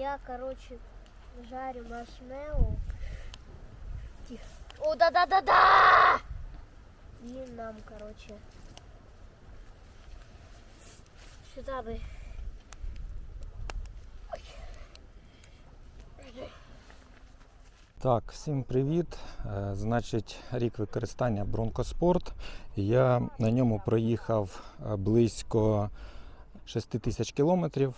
Я, короче, жарю маршмеллоу. Тихо. О, да-да-да-да! И нам, короче, сюда бы. Так, всім привіт. Е, Значить, рік використання Бронкоспорт. Я на ньому проїхав е, близько 6 тисяч кілометрів.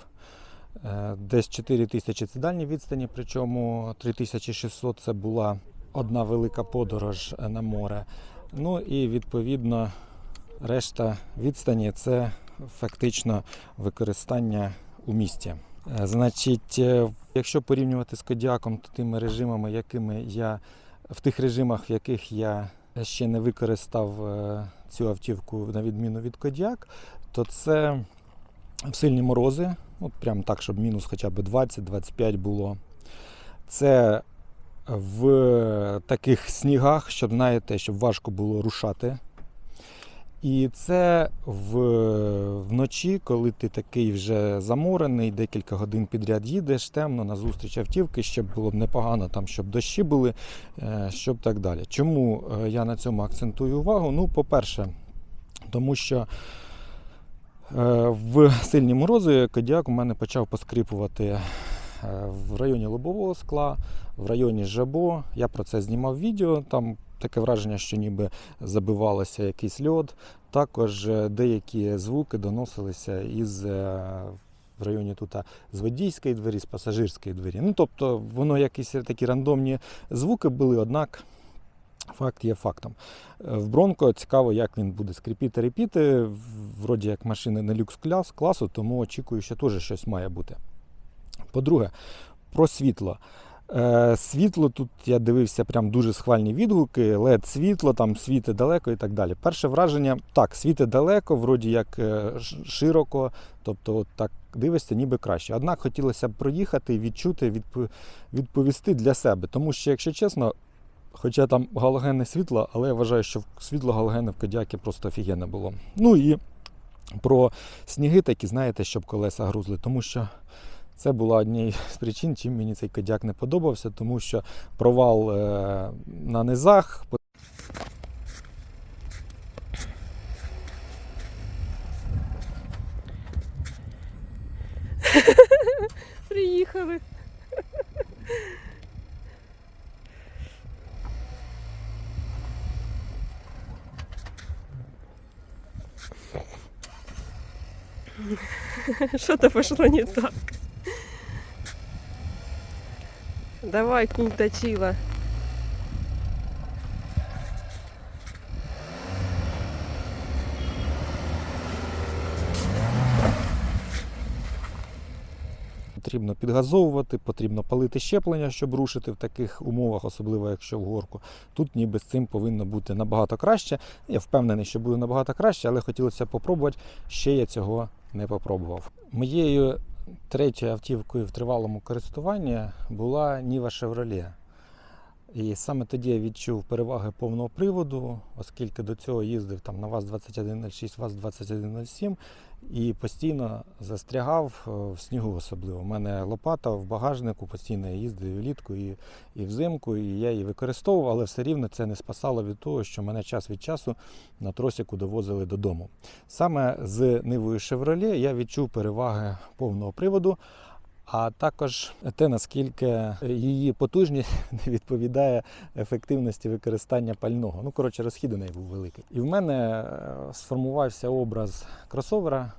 Е, Десь 4 тисячі це дальні відстані, причому 3600 це була одна велика подорож е, на море. Ну і відповідно решта відстані це фактично використання у місті. Е, Значить, якщо порівнювати з Кодіаком, то тими режимами, якими я в тих режимах, в яких я ще не використав цю автівку на відміну від Кодіак, то це в сильні морози, от прям так, щоб мінус хоча б 20-25 було. Це в таких снігах, щоб знаєте, щоб важко було рушати. І це в, вночі, коли ти такий вже заморений, декілька годин підряд їдеш, темно на зустріч автівки, щоб було б непогано, там, щоб дощі були, е, щоб так далі. Чому е, я на цьому акцентую увагу? Ну, по-перше, тому що в сильні морози Кодіак у мене почав поскрипувати е, в районі лобового скла, в районі жабо. Я про це знімав відео. Там таке враження, що ніби забивалося якийсь льод. Також е, деякі звуки доносилися із е, в районі тут з водійської двері, з пасажирської двері. Ну тобто воно якісь такі рандомні звуки були, однак. Факт є фактом. Е, В Бронко цікаво, як він буде скріпіти репіти. Вроді як машини не люкс класу, тому очікую, що теж щось має бути. По-друге, про світло. Е, Світло тут я дивився прям дуже схвальні відгуки, led світло, там світи далеко і так далі. Перше враження, так, світи далеко, вроді як е, широко, тобто от так дивишся, ніби краще. Однак хотілося б проїхати, відчути, відповісти для себе. Тому що, якщо чесно, хоча там галогенне світло, але я вважаю, що світло галогенне в Кодіакі просто офігенне було. Ну і про сніги такі, знаєте, щоб колеса грузли, тому що. Це була однією з причин, чим мені цей кодяк не подобався, тому що провал е, на низах. Приїхали. Что-то пошло не так. Давай, кінь точила. Потрібно підгазовувати, потрібно палити щеплення, щоб рушити в таких умовах, особливо якщо в горку. Тут ніби з цим повинно бути набагато краще. Я впевнений, що буде набагато краще, але хотілося попробувати. Ще я цього не попробував. Моєю третьою автівкою в тривалому користуванні була Ніва Chevrolet. І саме тоді я відчув переваги повного приводу, оскільки до цього їздив там на ВАЗ-2106, ВАЗ-2107 і постійно застрягав е, в снігу особливо. У мене лопата в багажнику, постійно я їздив влітку і, і взимку, і я її використовував, але все рівно це не спасало від того, що мене час від часу на тросіку довозили додому. Саме з Нивою Chevrolet я відчув переваги повного приводу. А також те, наскільки її потужність не відповідає ефективності використання пального. Ну, коротше, розхід у неї був великий. І в мене е, сформувався образ кросовера,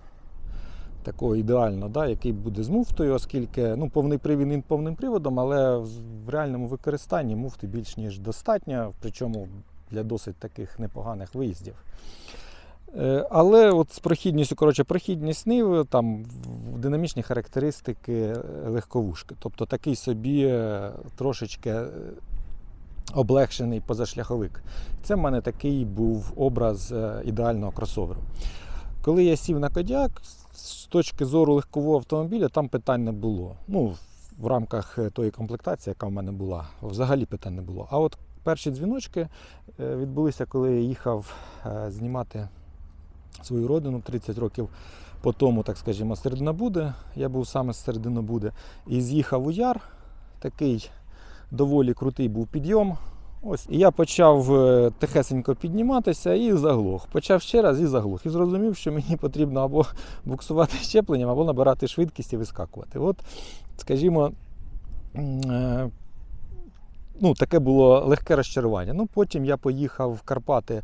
такого ідеально, да, який буде з муфтою, оскільки ну, повний привід він повним приводом, але в в реальному використанні муфти більш ніж достатньо, причому для досить таких непоганих виїздів. Е, Але от з прохідністю, коротше, прохідність Ниви, там динамічні характеристики е, легковушки. Тобто такий собі е, трошечки е, облегшений позашляховик. Це в мене такий був образ е, ідеального кросоверу. Коли я сів на Кодяк, з точки зору легкового автомобіля, там питань не було. Ну, в рамках е, тої комплектації, яка в мене була, взагалі питань не було. А от перші дзвіночки е, відбулися, коли я їхав е, знімати свою родину 30 років по тому, так скажімо, серединобуди. Я був саме з серединобуди. І з'їхав у яр. Такий доволі крутий був підйом. Ось, і я почав е, тихесенько підніматися і заглох. Почав ще раз і заглох. І зрозумів, що мені потрібно або буксувати щепленням, або набирати швидкість і вискакувати. От, скажімо, е, ну, таке було легке розчарування. Ну, потім я поїхав в Карпати.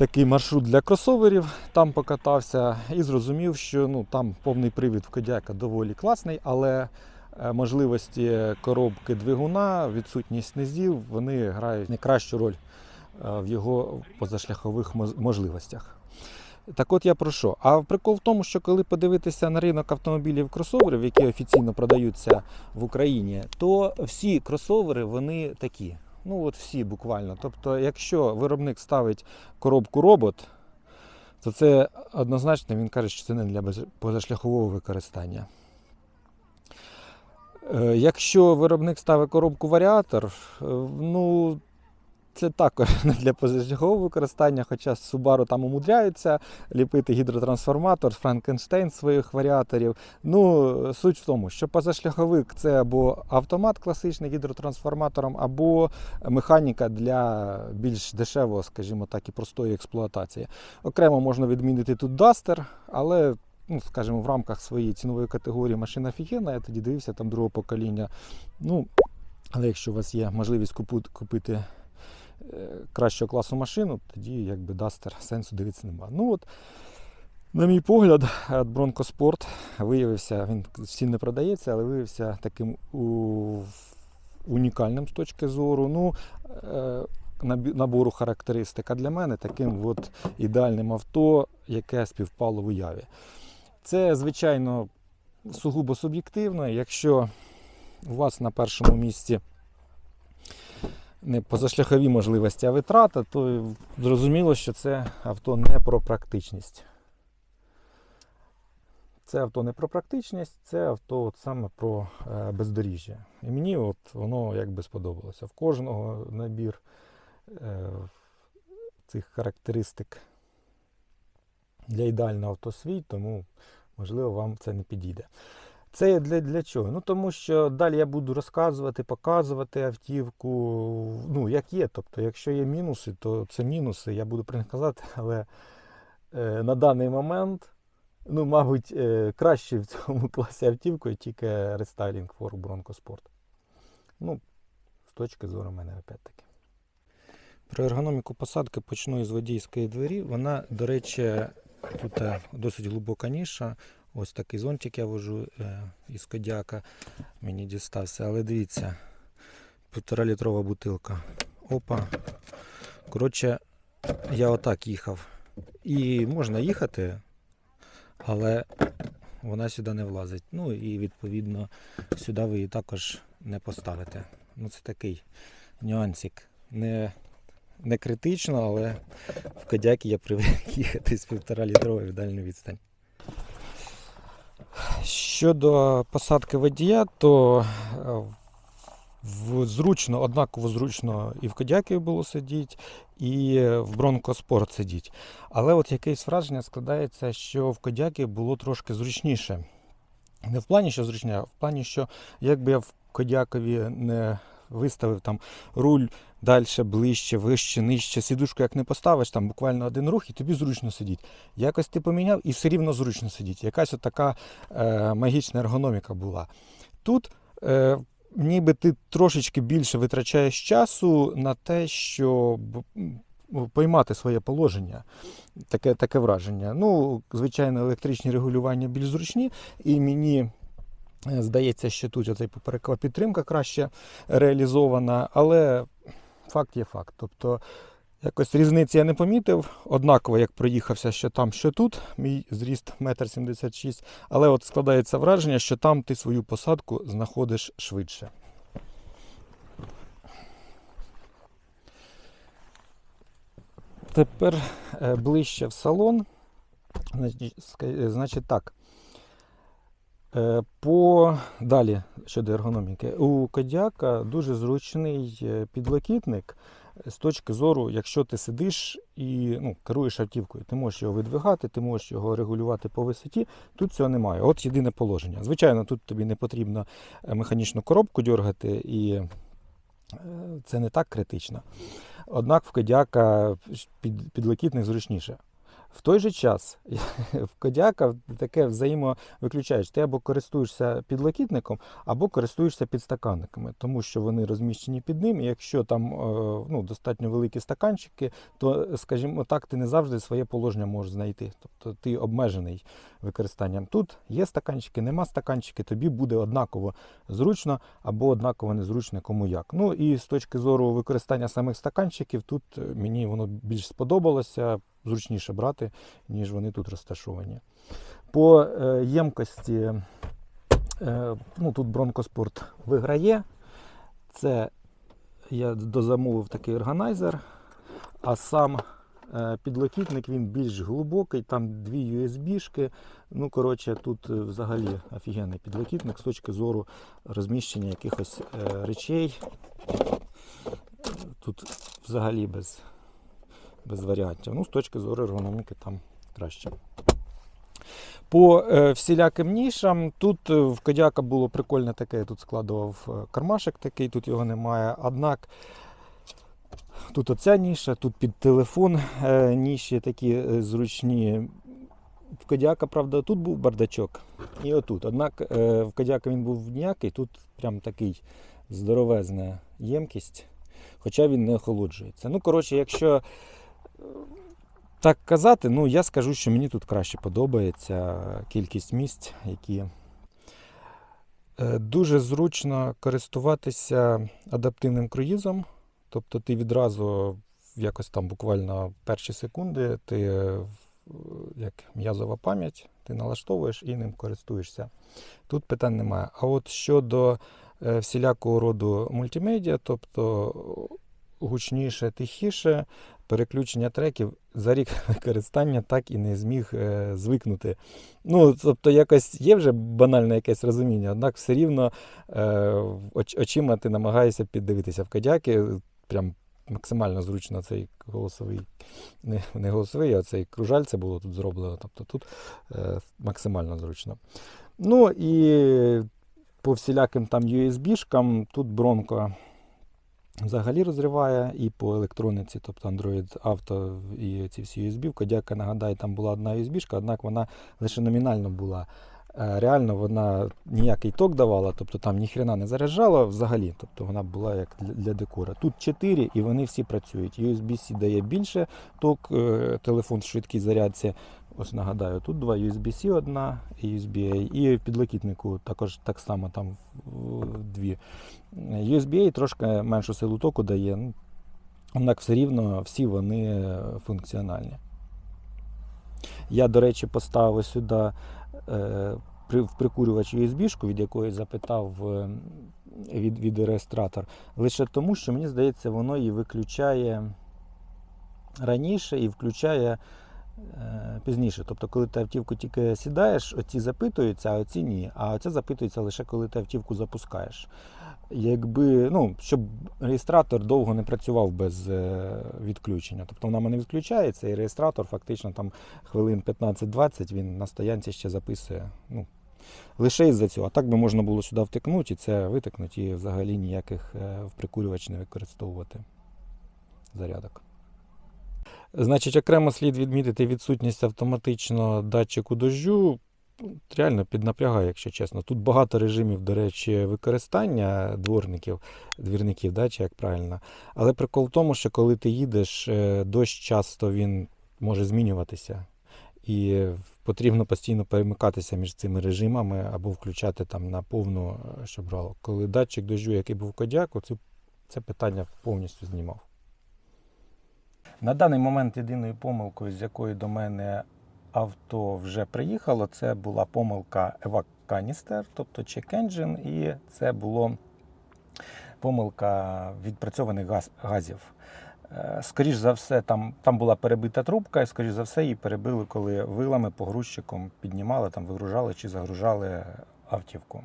Такий маршрут для кросоверів, там покатався і зрозумів, що ну, там повний привід в Кодяка доволі класний, але е, можливості коробки двигуна, відсутність низів, вони грають найкращу роль е, в його позашляхових можливостях. Так от я про що? А прикол в тому, що коли подивитися на ринок автомобілів кросоверів, які офіційно продаються в Україні, то всі кросовери вони такі. Ну от всі буквально. Тобто, якщо виробник ставить коробку робот, то це однозначно він каже, що це не для позашляхового використання. Е, Якщо виробник ставить коробку варіатор, е, ну це також не для позашляхового використання, хоча Subaru там умудряються ліпити гідротрансформатор, Франкенштейн своїх варіаторів. Ну, суть в тому, що позашляховик це або автомат класичний гідротрансформатором, або механіка для більш дешевого, скажімо так, і простої експлуатації. Окремо можна відмінити тут Duster, але. Ну, скажімо, в рамках своєї цінової категорії машина офігенна, я тоді дивився там другого покоління. Ну, але якщо у вас є можливість купити кращого класу машину, тоді якби Duster сенсу дивитися немає. Ну от, на мій погляд, от Bronco Sport виявився, він всім не продається, але виявився таким у, унікальним з точки зору. Ну, е, набору характеристик. Для мене таким от ідеальним авто, яке співпало в уяві. Це, звичайно, сугубо суб'єктивно. Якщо у вас на першому місці не позашляхові можливості, а витрата, то зрозуміло, що це авто не про практичність. Це авто не про практичність, це авто от саме про е, бездоріжжя. І мені от воно якби сподобалося. В кожного набір е, цих характеристик для ідеального авто свій, тому можливо вам це не підійде. Це для, для чого? Ну тому що далі я буду розказувати, показувати автівку, ну як є. Тобто, якщо є мінуси, то це мінуси, я буду про них казати, але е, на даний момент, ну, мабуть, е, краще в цьому класі автівкою тільки рестайлінг Ford Bronco Sport. Ну, з точки зору мене опять-таки. Про ергономіку посадки почну із водійської двері. Вона, до речі, тут е, досить глибока ніша. Ось такий зонтик я вожу е, із Кодяка. Мені дістався. Але дивіться, півтора літрова бутилка. Опа. Коротше, я отак їхав. І можна їхати, але вона сюди не влазить. Ну і відповідно сюди ви її також не поставите. Ну це такий нюансик. Не, не критично, але в Кодякі я привик їхати з півтора літрової в дальню відстань. Щодо посадки водія, то е, зручно, однаково зручно і в Кодякі було сидіти, і в Sport сидіти. Але от якесь враження складається, що в Кодякі було трошки зручніше. Не в плані, що зручніше, а в плані, що якби я в Кодякові не виставив там руль далі, ближче, вище, нижче, сідушку як не поставиш, там буквально один рух і тобі зручно сидіти. Якось ти поміняв і все рівно зручно сидіти. Якась така е, магічна ергономіка була. Тут е, ніби ти трошечки більше витрачаєш часу на те, щоб поймати своє положення. Таке, таке враження. Ну, звичайно, електричні регулювання більш зручні, і мені. е, Здається, що тут оцей поперекова підтримка краще реалізована, але факт є факт. Тобто якось різниці я не помітив. Однаково, як проїхався, що там, що тут. Мій зріст 1,76 м. Але от складається враження, що там ти свою посадку знаходиш швидше. Тепер е, ближче в салон. Значить, е, Значить так. Е, По далі щодо ергономіки. У Кодяка дуже зручний е, підлокітник. з точки зору, якщо ти сидиш і ну, керуєш автівкою, ти можеш його видвигати, ти можеш його регулювати по висоті. Тут цього немає. От єдине положення. Звичайно, тут тобі не потрібно е, механічну коробку дергати, і е, це не так критично. Однак в Кодяка під, підлокітник зручніше. В той же час в Кодяка таке взаємовиключаєш. Ти або користуєшся підлокітником, або користуєшся підстаканниками, тому що вони розміщені під ним. І якщо там е, ну, достатньо великі стаканчики, то, скажімо так, ти не завжди своє положення можеш знайти. Тобто ти обмежений використанням. Тут є стаканчики, нема стаканчики, тобі буде однаково зручно або однаково незручно кому як. Ну і з точки зору використання самих стаканчиків, тут е, мені воно більш сподобалося, зручніше брати, ніж вони тут розташовані. По е, ємкості е, ну, тут Бронкоспорт виграє. Це я дозамовив такий органайзер, а сам е, підлокітник він більш глибокий, там дві USB-шки. Ну, коротше, тут взагалі офігенний підлокітник з точки зору розміщення якихось речей. Тут взагалі без, без варіантів. Ну, з точки зору ергономіки там краще. По е, всіляким нішам, тут е, в Кодяка було прикольне таке, я тут складував е, кармашек такий, тут його немає. Однак тут оця ніша, тут під телефон ніші такі зручні. В Кодяка, правда, тут був бардачок і отут. Однак в Кодяка він був ніякий, тут прям такий здоровезна ємкість, хоча він не охолоджується. Ну, коротше, якщо так казати, ну я скажу, що мені тут краще подобається кількість місць, які Е, дуже зручно користуватися адаптивним круїзом. Тобто ти відразу якось там буквально перші секунди, ти е, як м'язова пам'ять, ти налаштовуєш і ним користуєшся. Тут питань немає. А от щодо е, всілякого роду мультимедіа, тобто гучніше, тихіше, переключення треків за рік використання так і не зміг е, звикнути. Ну, тобто, якось є вже банальне якесь розуміння, однак все рівно е, оч- очима ти намагаєшся піддивитися в кадяки. Прям максимально зручно цей голосовий, не, не голосовий, а цей кружальце було тут зроблено. Тобто тут е, максимально зручно. Ну і по всіляким там USB-шкам тут Бронко взагалі розриває і по електрониці, тобто Android Auto і ці всі USB. Кодяка, нагадаю, там була одна USB, однак вона лише номінально була. Е, Реально вона ніякий ток давала, тобто там ніхрена не заряджала взагалі. Тобто вона була як для, декора. Тут 4 і вони всі працюють. USB-C дає більше ток, е, телефон в швидкій зарядці. Ось нагадаю, тут два USB-C одна USB-A. І в підлокітнику також так само там дві. USB-A трошки меншу силу току дає, ну, однак все рівно всі вони функціональні. Я, до речі, поставив сюди е, в прикурювач USB-шку, від якої запитав е, від, від реєстратор, лише тому, що мені здається, воно її виключає раніше і включає пізніше. Тобто, коли ти автівку тільки сідаєш, оці запитуються, а оці ні. А оце запитується лише коли ти автівку запускаєш. Якби, ну, щоб реєстратор довго не працював без е, відключення. Тобто вона мене відключається, і реєстратор фактично там хвилин 15-20 він на стоянці ще записує. Ну, лише із-за цього. А так би можна було сюди втикнути і це витикнути, і взагалі ніяких е, в прикурювач не використовувати зарядок. Значить, окремо слід відмітити відсутність автоматичного датчику. Ну, Реально піднапрягає, якщо чесно. Тут багато режимів, до речі, використання дворників, двірників, да, чи як правильно. Але прикол в тому, що коли ти їдеш, е, дощ часто він може змінюватися. І потрібно постійно перемикатися між цими режимами або включати там на повну, е, щоб брало. Коли датчик дощу, який був в Кодяку, це, це питання повністю знімав. На даний момент єдиною помилкою, з якою до мене авто вже приїхало, це була помилка Evac Canister, тобто check engine, і це було помилка відпрацьованих газ, газів. Е, Скоріш за все, там, там була перебита трубка, і скоріш за все її перебили, коли вилами погрузчиком піднімали, там вигружали чи загружали автівку.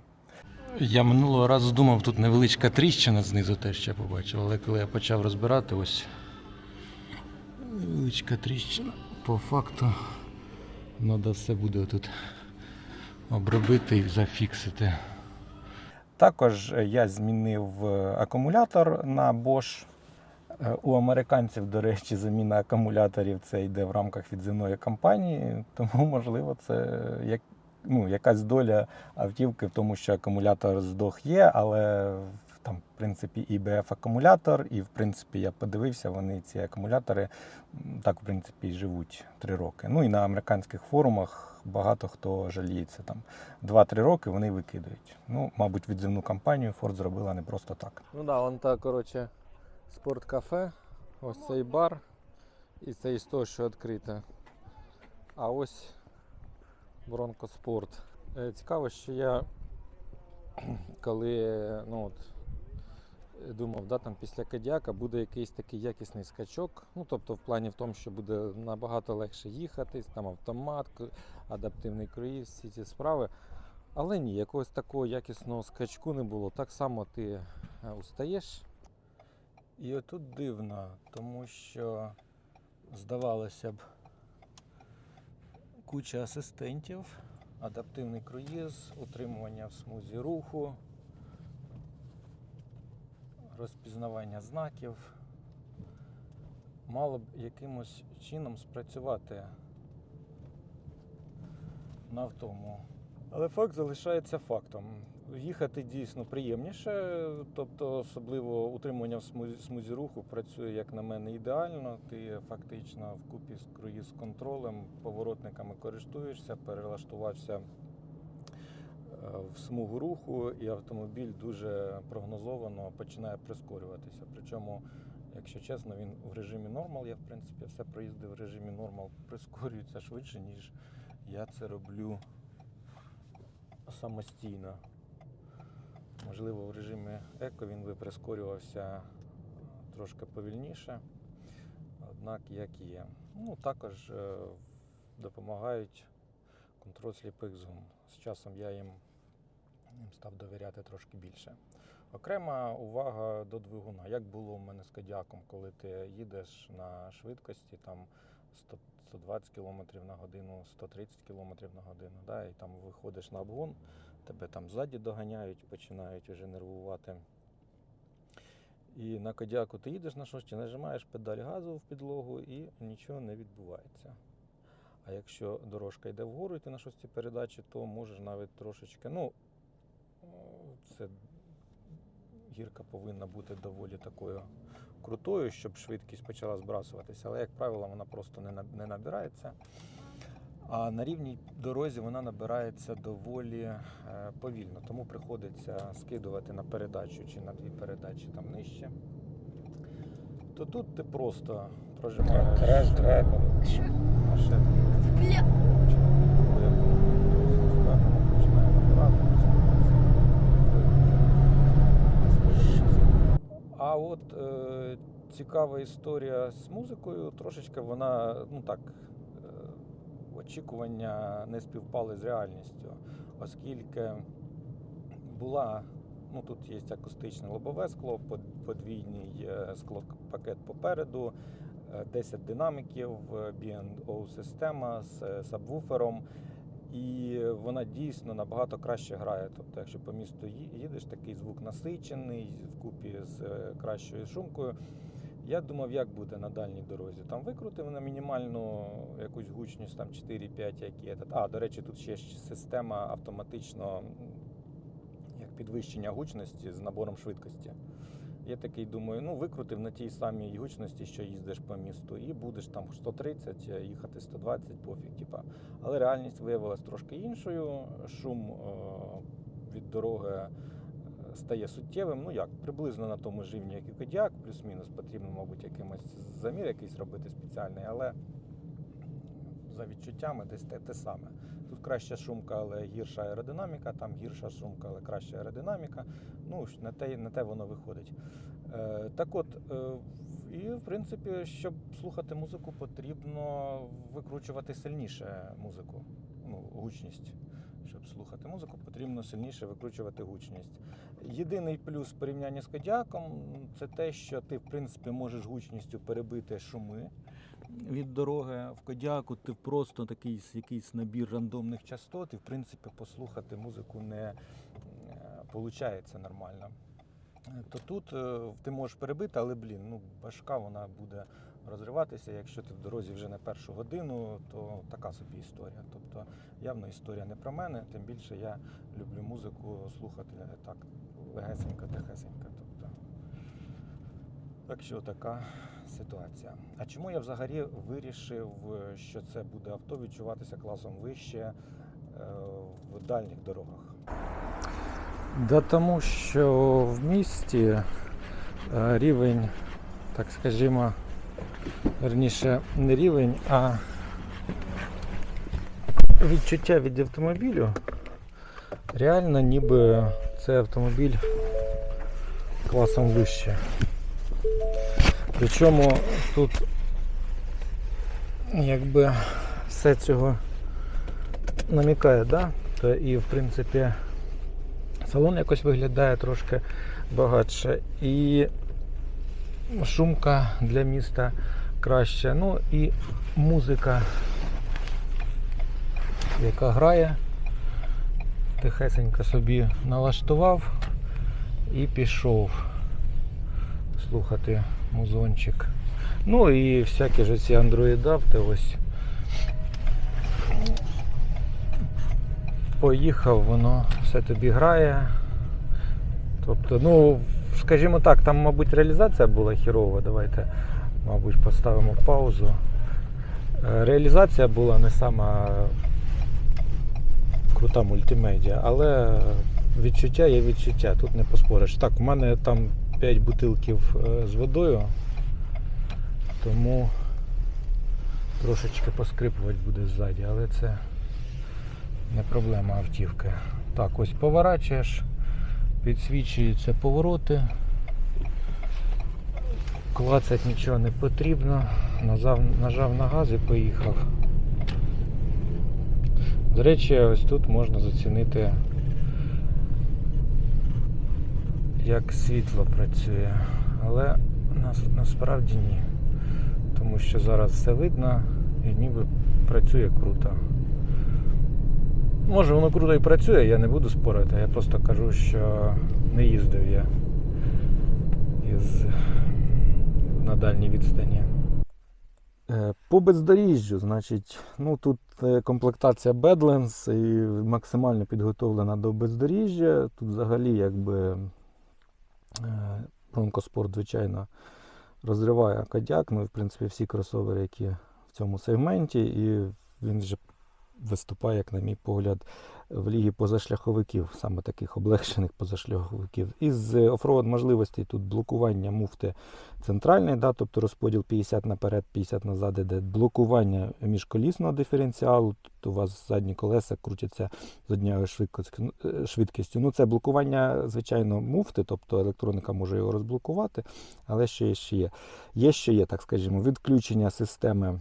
Я минулого разу думав, тут невеличка тріщина знизу теж я побачив, але коли я почав розбирати, ось невеличка тріщина. По факту треба все буде тут обробити і зафіксити. Також я змінив е, акумулятор на Bosch. Е, У американців, до речі, заміна акумуляторів це йде в рамках відзивної кампанії, тому, можливо, це як, ну, якась доля автівки в тому, що акумулятор здох є, але там, в принципі, і БФ акумулятор, і в принципі я подивився, вони ці акумулятори так, в принципі, живуть 3 роки. Ну і на американських форумах багато хто жаліється. Там 2-3 роки вони викидають. Ну, мабуть, відзивну кампанію Ford зробила не просто так. Ну да, вон так, коротше, спорткафе, ось цей бар, і це із того, що відкрите. А ось Бронкоспорт. Е, Цікаво, що я коли ну, от, думав, да, там після Кадіака буде якийсь такий якісний скачок. Ну, тобто в плані в тому, що буде набагато легше їхати, там автомат, адаптивний круїз, всі ці справи. Але ні, якогось такого якісного скачку не було. Так само ти е, устаєш. І отут дивно, тому що здавалося б, куча асистентів, адаптивний круїз, утримування в смузі руху, розпізнавання знаків. Мало б якимось чином спрацювати на автому. Але факт залишається фактом. Їхати дійсно приємніше, тобто особливо утримування в смузі, руху працює, як на мене, ідеально. Ти фактично вкупі з круїз контролем, поворотниками користуєшся, перелаштувався в смугу руху, і автомобіль дуже прогнозовано починає прискорюватися. Причому, якщо чесно, він в режимі нормал. Я в принципі все проїздив в режимі нормал, прискорюється швидше, ніж я це роблю самостійно. Можливо, в режимі еко він би прискорювався трошки повільніше, однак як є. Ну, також е, допомагають контроль сліпих зон. З часом я їм, їм став довіряти трошки більше. Окрема увага до двигуна. Як було у мене з Кадіаком, коли ти їдеш на швидкості там 100 120 км на годину, 130 км на годину, да, і там виходиш на обгон, тебе там ззаді доганяють, починають вже нервувати. І на Кодіаку ти їдеш на шості, нажимаєш педаль газу в підлогу і нічого не відбувається. А якщо дорожка йде вгору, і ти на шостій передачі, то можеш навіть трошечки. Ну, це гірка повинна бути доволі такою крутою, щоб швидкість почала збрасуватися. Але, як правило, вона просто не, не набирається. А на рівній дорозі вона набирається доволі е, повільно, тому приходиться скидувати на передачу чи на дві передачі там нижче. То тут ти просто прожимаєш Бля. машинку. Коли автомобіль впевнено починає набирати, А от е, цікава історія з музикою, трошечки вона, ну так, е, очікування не співпали з реальністю, оскільки була, ну тут є акустичне лобове скло, под- подвійний е, склопакет попереду, е, 10 динаміків, е, B&O система з е, сабвуфером. І вона дійсно набагато краще грає. Тобто, якщо по місту їдеш, такий звук насичений, вкупі з е, кращою шумкою. Я думав, як буде на дальній дорозі. Там викрутив на мінімальну якусь гучність, там 4-5, які. А, до речі, тут ще система автоматично як підвищення гучності з набором швидкості. Я такий думаю, ну викрутив на тій самій гучності, що їздиш по місту, і будеш там 130, їхати 120, пофіг. Типа. Але реальність виявилась трошки іншою. Шум е, від дороги е, стає суттєвим. Ну як, приблизно на тому ж рівні, як і Кодіак, плюс-мінус потрібно, мабуть, якимось замір якийсь робити спеціальний, але за відчуттями десь те, те саме. Краща шумка, але гірша аеродинаміка, там гірша шумка, але краща аеродинаміка. Ну, на те, на те воно виходить. Е, так от, е, і в принципі, щоб слухати музику, потрібно викручувати сильніше музику, ну, гучність, щоб слухати музику, потрібно сильніше викручувати гучність. Єдиний плюс в порівнянні з Кодіаком це те, що ти, в принципі, можеш гучністю перебити шуми від дороги. В Кодіаку ти просто такий якийсь набір рандомних частот, і в принципі послухати музику не виходить нормально. Е, То тут е, ти можеш перебити, але блін, ну башка вона буде розриватися. Якщо ти в дорозі вже не першу годину, то така собі історія. Тобто явно історія не про мене, тим більше я люблю музику слухати так легесенько, тихесенько. Тобто, так що така ситуація. А чому я взагалі вирішив, е, що це буде авто відчуватися класом вище е, в дальніх дорогах? Да тому що в місті е, рівень, так скажімо, верніше, не рівень, а відчуття від автомобілю. Реально, ніби це автомобіль класом вище. Причому тут якби все цього намікає, да? То і в принципі салон якось виглядає трошки багатше. І шумка для міста краща. Ну і музика, яка грає, тихесенько собі налаштував і пішов слухати музончик. Ну і всякі ж ці андроїдавти ось. Поїхав, воно все тобі грає. Тобто, ну, скажімо так, там, мабуть, реалізація була хірова. Давайте, мабуть, поставимо паузу. Е, Реалізація була не сама крута мультимедіа, але відчуття є відчуття, тут не поспориш. Так, у мене там 5 бутилків е, з водою, тому трошечки поскрипувати буде ззаді, але це не проблема автівки. Так, ось поворачуєш, підсвічуються повороти. Клацать нічого не потрібно. Нажав, нажав на газ і поїхав. До речі, ось тут можна зацінити, як світло працює, але нас, насправді ні. Тому що зараз все видно і ніби працює круто. Може воно круто і працює, я не буду спорити, я просто кажу, що не їздив я із на дальній відстані. Е, По бездоріжжю, значить, ну тут е, комплектація Badlands і максимально підготовлена до бездоріжжя. Тут взагалі якби е, Bronco звичайно, розриває Кадяк. Ну, в принципі, всі кросовери, які в цьому сегменті, і він вже виступає, як на мій погляд, в лігі позашляховиків, саме таких облегшених позашляховиків. Із е, оффроуд можливостей тут блокування муфти центральний, да, тобто розподіл 50 наперед, 50 назад, іде блокування міжколісного диференціалу. Тут у вас задні колеса крутяться з однією швидкістю. е, швидкістю. Ну, це блокування, звичайно, муфти, тобто електроніка може його розблокувати, але ще є, ще є. Є ще є, так скажімо, відключення системи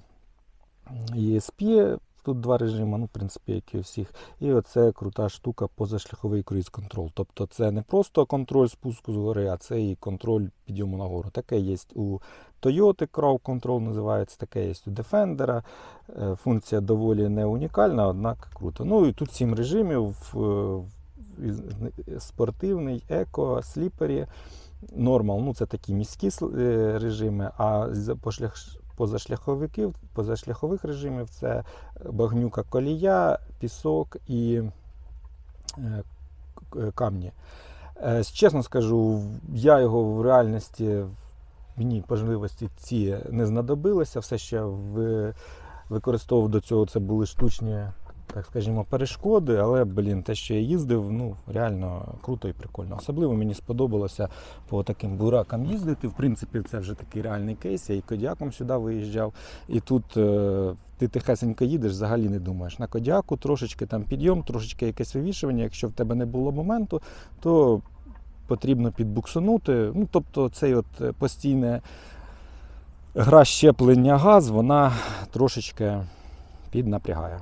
ESP. Тут два режими, ну, в принципі, як і у всіх. І оце крута штука позашляховий круїз-контроль. Тобто це не просто контроль спуску з гори, а це і контроль підйому на гору. Таке є у Toyota Crowd Control називається, таке є у Defender. Е, Функція доволі не унікальна, однак круто. Ну і тут сім режимів: спортивний, еко, сліпері. Нормал, ну це такі міські е, режими, а по шлях- позашляховиків, позашляхових режимів це багнюка колія, пісок і е, е, камні. Е, Чесно скажу, я його в реальності мені можливості ці не знадобилося. Все, що я використовував до цього, це були штучні, так скажімо, перешкоди. Але, блін, те, що я їздив, ну реально круто і прикольно. Особливо мені сподобалося по таким буракам їздити. В принципі, це вже такий реальний кейс. Я і кодіаком сюди виїжджав. І тут е, ти тихесенько їдеш, взагалі не думаєш. На кодіаку трошечки там підйом, трошечки якесь вивішування. Якщо в тебе не було моменту, то потрібно підбуксунути. Ну, тобто, цей от е, постійне гра щеплення газ, вона трошечки піднапрягає.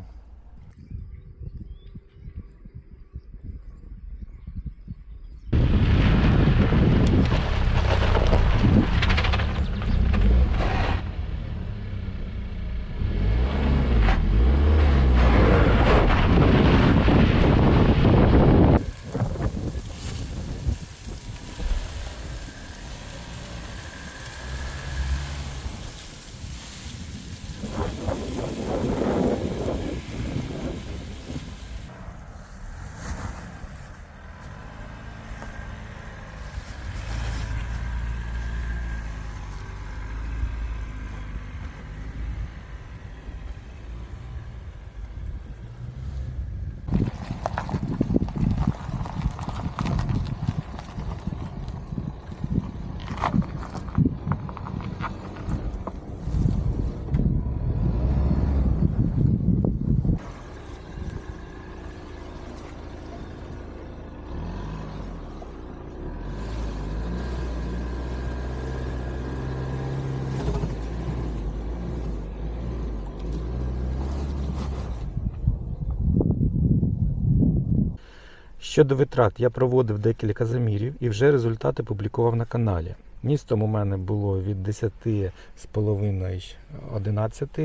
Щодо витрат, я проводив декілька замірів і вже результати публікував на каналі. Містом у мене було від 10,5 11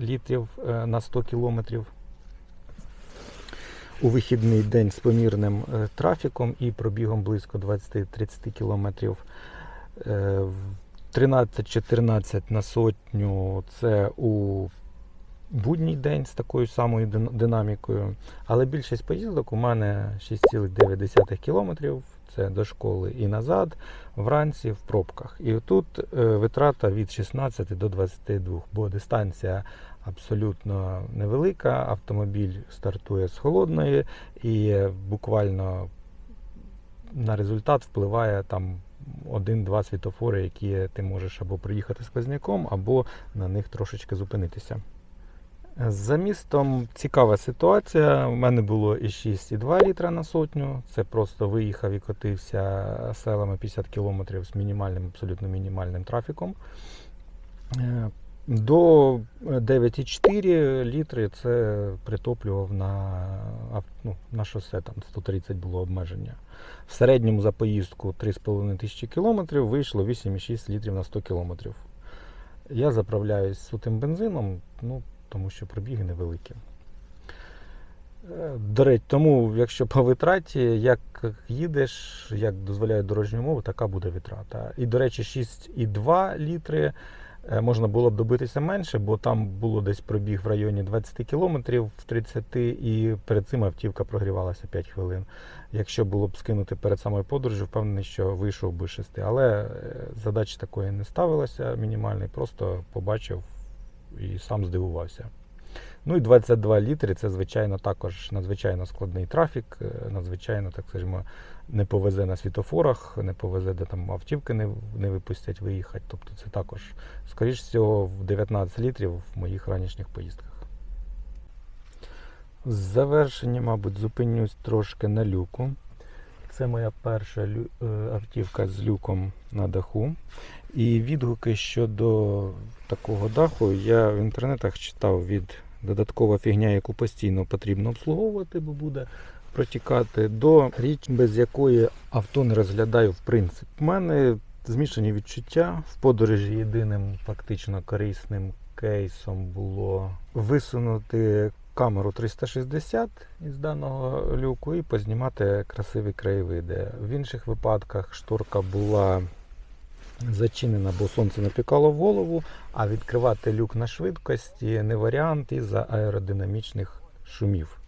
літрів е, на 100 кілометрів. У вихідний день з помірним е, трафіком і пробігом близько 20-30 кілометрів. Е, в 13-14 на сотню це у будній день з такою самою динамікою. Але більшість поїздок у мене 6,9 кілометрів. Це до школи і назад, вранці в пробках. І тут е, витрата від 16 до 22, бо дистанція абсолютно невелика. Автомобіль стартує з холодної і буквально на результат впливає там один-два світофори, які ти можеш або проїхати сквозняком, або на них трошечки зупинитися. За містом цікава ситуація. У мене було і 6,2 літра на сотню. Це просто виїхав і котився селами 50 кілометрів з мінімальним, абсолютно мінімальним трафіком. Е, До 9,4 літри це притоплював на, ну, на шосе, там 130 було обмеження. В середньому за поїздку 3,5 тисячі кілометрів вийшло 8,6 літрів на 100 кілометрів. Я заправляюсь сутим бензином, ну, тому що пробіги невеликі. Е, До речі, тому, якщо по витраті, як їдеш, як дозволяє дорожні умови, така буде витрата. І, до речі, 6,2 літри е, можна було б добитися менше, бо там було десь пробіг в районі 20 кілометрів в 30, і перед цим автівка прогрівалася 5 хвилин. Якщо було б скинути перед самою подорожю, впевнений, що вийшов би 6. Але е, задачі такої не ставилося мінімальної, просто побачив і сам здивувався. Ну і 22 літри це, звичайно, також надзвичайно складний трафік, е, надзвичайно, так скажімо, не повезе на світофорах, не повезе, де там автівки не, не випустять виїхати. Тобто це також, скоріш всього, в 19 літрів в моїх ранішніх поїздках. З завершення, мабуть, зупинюсь трошки на люку. Це моя перша е, автівка з люком на даху. І відгуки щодо такого даху я в інтернетах читав від додаткова фігня, яку постійно потрібно обслуговувати, бо буде протікати, до річ, без якої авто не розглядаю в принципі. У мене змішані відчуття. В подорожі єдиним фактично корисним кейсом було висунути камеру 360 із даного люку і познімати красиві краєвиди. В інших випадках шторка була зачинена, бо сонце напікало в голову, а відкривати люк на швидкості не варіант із-за аеродинамічних шумів.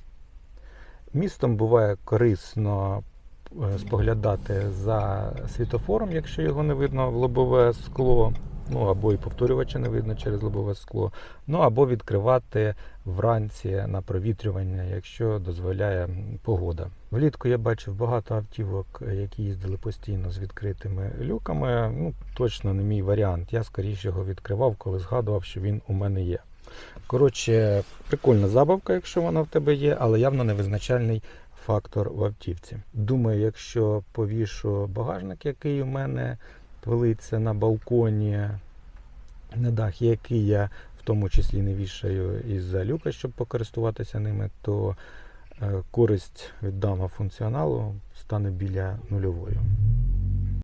Містом буває корисно е, споглядати за світофором, якщо його не видно в лобове скло, ну або і повторювача не видно через лобове скло, ну або відкривати вранці на провітрювання, якщо дозволяє погода. Влітку я бачив багато автівок, які їздили постійно з відкритими люками. Ну, точно не мій варіант. Я скоріше його відкривав, коли згадував, що він у мене є. Коротше, прикольна забавка, якщо вона в тебе є, але явно не визначальний фактор в автівці. Думаю, якщо повішу багажник, який у мене велиться на балконі, на дах, який я в тому числі не вішаю із-за люка, щоб покористуватися ними, то е, користь від даного функціоналу стане біля нульовою.